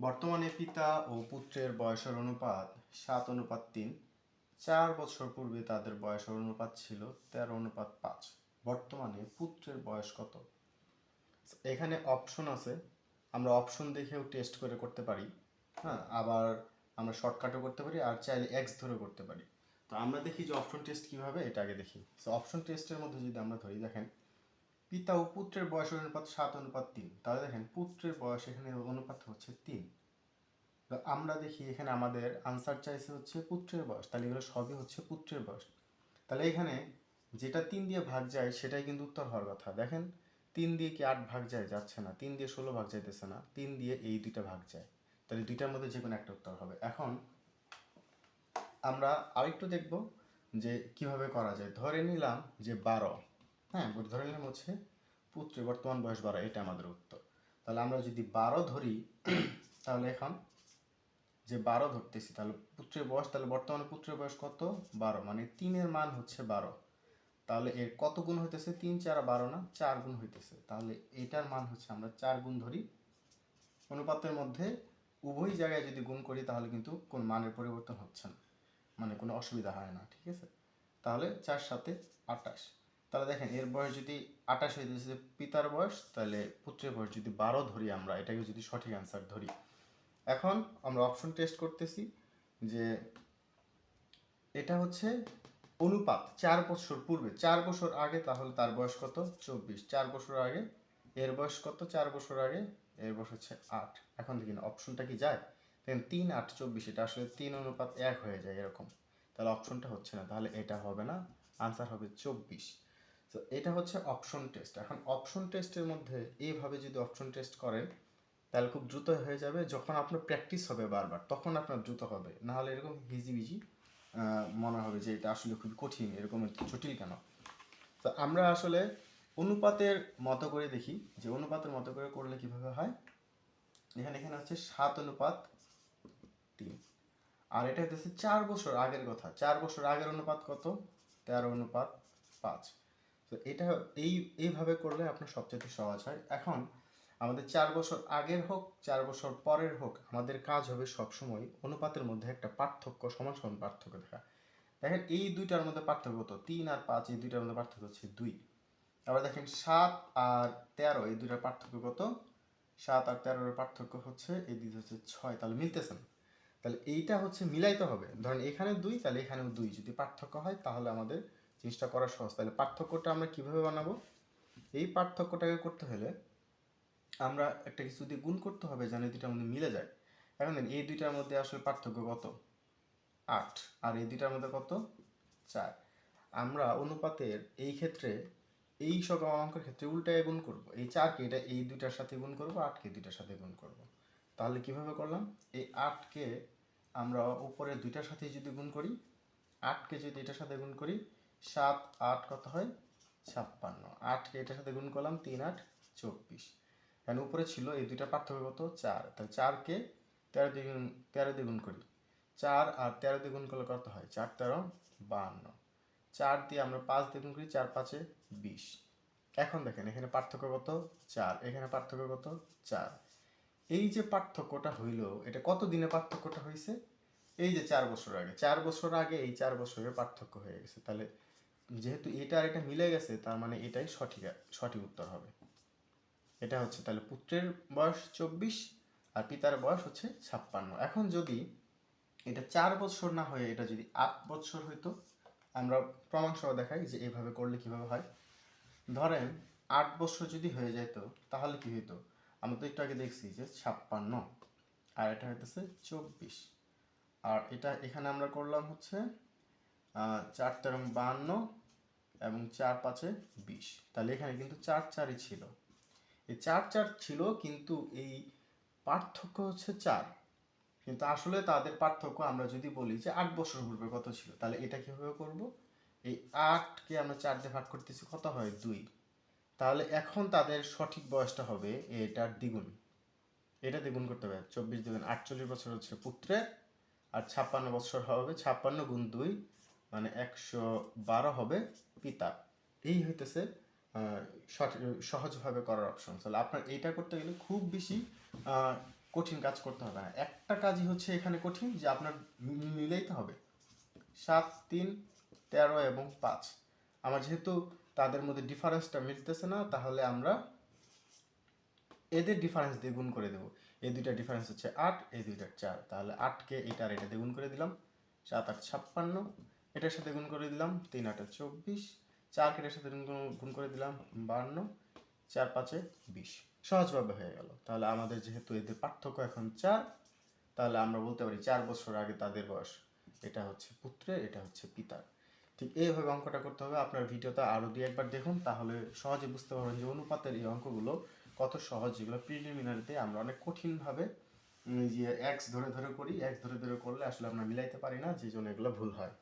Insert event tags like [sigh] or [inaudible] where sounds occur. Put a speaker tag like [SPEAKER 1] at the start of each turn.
[SPEAKER 1] বর্তমানে পিতা ও পুত্রের বয়সের অনুপাত সাত অনুপাত তিন। চার বছর পূর্বে তাদের বয়সের অনুপাত ছিল তেরো অনুপাত পাঁচ। বর্তমানে পুত্রের বয়স কত? এখানে অপশন আছে। আমরা অপশন দেখেও টেস্ট করে করতে পারি। হ্যাঁ আবার আমরা শর্টকাটও করতে পারি আর চাইলে এক্স ধরে করতে পারি। তো আমরা দেখি যে অপশন টেস্ট কীভাবে, এটা আগে দেখি। তো অপশন টেস্টের মধ্যে যদি আমরা ধরি, দেখেন পিতা ও পুত্রের বয়সের অনুপাত সাত, অনুপাত তিন। তাহলে দেখেন, পুত্রের বয়স এখানে অনুপাত হচ্ছে তিন। তো আমরা দেখি এখানে আমাদের আনসার চাইছে হচ্ছে পুত্রের বয়স। তাহলে এগুলো সবই হচ্ছে পুত্রের বয়স। তাহলে এখানে যেটা তিন দিয়ে ভাগ যায়, সেটাই কিন্তু উত্তর হওয়ার কথা। দেখেন, তিন দিয়ে কি আট ভাগ যায়? যাচ্ছে না। তিন দিয়ে ষোলো ভাগ যাইতেছে না। তিন দিয়ে এই দুইটা ভাগ যায়। তাহলে দুইটার মধ্যে যে কোনো একটা উত্তর হবে। এখন আমরা আরেকটু দেখব যে কীভাবে করা যায়। ধরে নিলাম যে বারো। হ্যাঁ ধরে নিলাম হচ্ছে পুত্রের বর্তমান বয়স বারো, এটা আমাদের উত্তর। তাহলে আমরা যদি বারো ধরি, [clears throat] তাহলে এখন যে বারো ধরতেছি, তাহলে পুত্রের বয়স, তাহলে বর্তমানে পুত্রের বয়স কত? বারো মানে তিনের মান হচ্ছে বারো। তাহলে এর কত গুণ হইতেছে? তিন, চার বারো না? চার গুণ হইতেছে। তাহলে এটার মান হচ্ছে আমরা চার গুণ ধরি। অনুপাতের মধ্যে উভয় জায়গায় যদি গুণ করি, তাহলে কিন্তু কোন মানের পরিবর্তন হচ্ছে না। মানে কোনো অসুবিধা হয় না, ঠিক আছে? তাহলে চার সাথে আটাশ তাহলে দেখেন, এর বয়স যদি আঠাশ হয়ে হইতেছে পিতার বয়স, তাহলে পুত্রের বয়স যদি বারো ধরি আমরা, এটাকে যদি সঠিক অ্যান্সার ধরি। এখন আমরা অপশন টেস্ট করতেছি যে এটা হচ্ছে অনুপাত চার বছর পূর্বে। চার বছর আগে তাহলে তার বয়স কত? চব্বিশ। চার বছর আগে, এর বয়স কত? চার বছর আগে, এর বয়স হচ্ছে আট। এখন দেখি না অপশনটা কি যায়? দেখেন, তিন, আট, চব্বিশ, এটা আসলে তিন অনুপাত এক হয়ে যায় এরকম। তাহলে অপশনটা হচ্ছে না, তাহলে এটা হবে না আনসার হবে চব্বিশ। তো এটা হচ্ছে অপশন টেস্ট এখন অপশন টেস্টের মধ্যে এইভাবে যদি অপশন টেস্ট করেন, তাহলে খুব দ্রুত হয়ে যাবে। যখন আপনার প্র্যাকটিস হবে বারবার, তখন আপনার দ্রুত হবে। না হলে এরকম হিজি বিজি মনে হবে যে এটা আসলে খুব কঠিন, এরকম জটিল কেন? তো আমরা আসলে অনুপাতের মতো করে দেখি, যে অনুপাতের মতো করে করলে কীভাবে হয়? এখানে এখানে হচ্ছে সাত অনুপাত তিন। আর এটা হচ্ছে চার বছর আগের কথা। চার বছর আগের অনুপাত কত? তেরো অনুপাত পাঁচ। তো এটা এই, এইভাবে করলে আপনার সবচেয়ে সহজ হয়। এখন আমাদের চার বছর আগের হোক, চার বছর পরের হোক, আমাদের কাজ হবে সবসময় অনুপাতের মধ্যে একটা পার্থক্য, সমান সমান পার্থক্য দেখা। দেখেন, এই দুইটার মধ্যে পার্থক্য কত? তিন আর পাঁচ, এই দুইটার মধ্যে পার্থক্য হচ্ছে দুই। আবার দেখেন, সাত আর তেরো, এই দুইটার পার্থক্য কত? সাত আর তেরোর পার্থক্য হচ্ছে, এই দুই হচ্ছে ছয়, তাহলে মিলতেছে না। তাহলে এইটা হচ্ছে মিলাইতে হবে। ধরেন এখানে দুই, তাহলে এখানেও দুই। যদি পার্থক্য হয়, তাহলে আমাদের জিনিসটা করা সহজ। তাহলে পার্থক্যটা আমরা কীভাবে বানাবো? এই পার্থক্যটাকে করতে হলে আমরা একটা কিছু দিয়ে গুণ করতে হবে যেন দুইটার মধ্যে মিলে যায়। এখন দেখেন, এই দুইটার মধ্যে আসলে পার্থক্য কত? আট। আর এই দুইটার মধ্যে কত? চার। আমরা অনুপাতের এই ক্ষেত্রে, এই সব অঙ্কের ক্ষেত্রে উল্টায় গুণ করব। এই চারকে এটা এই দুইটার সাথে গুণ করব, আটকে দুইটার সাথে গুণ করব। তাহলে কীভাবে করলাম? এই আটকে আমরা উপরে দুইটার সাথে যদি গুণ করি, আটকে যদি এটার সাথে গুণ করি সাত, আট কত হয়? ছাপ্পান্ন। আটকে এটার সাথে গুণ করলাম তিন, আট, চব্বিশ। কারণ উপরে ছিল, এই দুইটা পার্থক্য কত? চার। তাহলে চারকে তেরো দ্বিগুণ তেরো দ্বিগুণ করি। চার আর তেরো দ্বিগুণ করলে কত হয়? চার, তেরো, বাহান্ন। চার দিয়ে আমরা পাঁচ দ্বিগুণ করি, চার পাঁচে বিশ। এখন দেখেন, এখানে পার্থক্য কত? চার। এখানে পার্থক্য কত? চার। এই যে পার্থক্যটা হইল, এটা কত দিনে পার্থক্যটা হয়েছে এই যে চার বছর আগে, চার বছর আগে এই চার বছরের পার্থক্য হয়ে গেছে। তাহলে যেহেতু এটা আর এটা মিলে গেছে, তার মানে এটাই সঠিক সঠিক উত্তর হবে। এটা হচ্ছে তাহলে পুত্রের বয়স চব্বিশ আর পিতার বয়স হচ্ছে ছাপ্পান্ন। এখন যদি এটা চার বছর না হয়ে, এটা যদি আট বছর হইতো, আমরা প্রমাণ সহ দেখাই যে এভাবে করলে কীভাবে হয়। ধরেন আট বছর যদি হয়ে যেত, তাহলে কি হইতো? আমরা তো একটু আগে দেখছি যে ছাপ্পান্ন আর এটা হইতেছে চব্বিশ। আর এটা এখানে আমরা করলাম হচ্ছে চার তেরো বাহান্ন এবং চার পাঁচে বিশ। তাহলে এখানে কিন্তু চার চারই ছিল। এই চার চার ছিল কিন্তু এই পার্থক্য হচ্ছে চার। কিন্তু আসলে তাদের পার্থক্য আমরা যদি বলি যে আট বছর পূর্বে কত ছিল, তাহলে এটা কীভাবে করব? এই আটকে আমরা চার দিয়ে ভাগ করতেছি কত হয়? দুই। তাহলে এখন তাদের সঠিক বয়সটা হবে এটার দ্বিগুণ। এটা দ্বিগুণ করতে হবে। চব্বিশ দ্বিগুণ আটচল্লিশ বছর হচ্ছে পুত্রের। আর ছাপ্পান্ন বছর হবে, ছাপ্পান্ন গুণ দুই মানে একশো বারো হবে পিতা। এই হইতেছে সহজভাবে করার অপশন তাহলে আপনার এইটা করতে গেলে খুব বেশি কঠিন কাজ করতে হবে না। একটা কাজই হচ্ছে এখানে কঠিন, যে আপনার মিলাইতে হবে। সাত, তিন, তেরো এবং পাঁচ। আমার যেহেতু তাদের মধ্যে ডিফারেন্সটা মিলতেছে না, তাহলে আমরা এদের ডিফারেন্স দিয়ে গুণ করে দেবো। এই দুইটা ডিফারেন্স হচ্ছে আট, এই দুইটা চার। তাহলে আটকে এটা আর এটা দিয়ে গুণ করে দিলাম, সাত আট ছাপ্পান্ন। এটার সাথে গুণ করে দিলাম তিন আটে চব্বিশ। চার এটার সাথে গুণ- করে দিলাম বান্ন। চার পাঁচে বিশ। সহজভাবে হয়ে গেল। তাহলে আমাদের যেহেতু এদের পার্থক্য এখন চার, তাহলে আমরা বলতে পারি চার বছর আগে তাদের বয়স। এটা হচ্ছে পুত্রের, এটা হচ্ছে পিতার। ঠিক এইভাবে অঙ্কটা করতে হবে। আপনার ভিডিওটা আরও দিয়ে একবার দেখুন, তাহলে সহজে বুঝতে পারবেন যে অনুপাতের এই অঙ্কগুলো কত সহজ যেগুলো প্রিলিমিনারিতে আমরা অনেক কঠিনভাবে যে এক্স ধরে ধরে করি এক্স ধরে ধরে করলে আসলে আমরা মিলাইতে পারি না যে জন্য এগুলো ভুল হয়।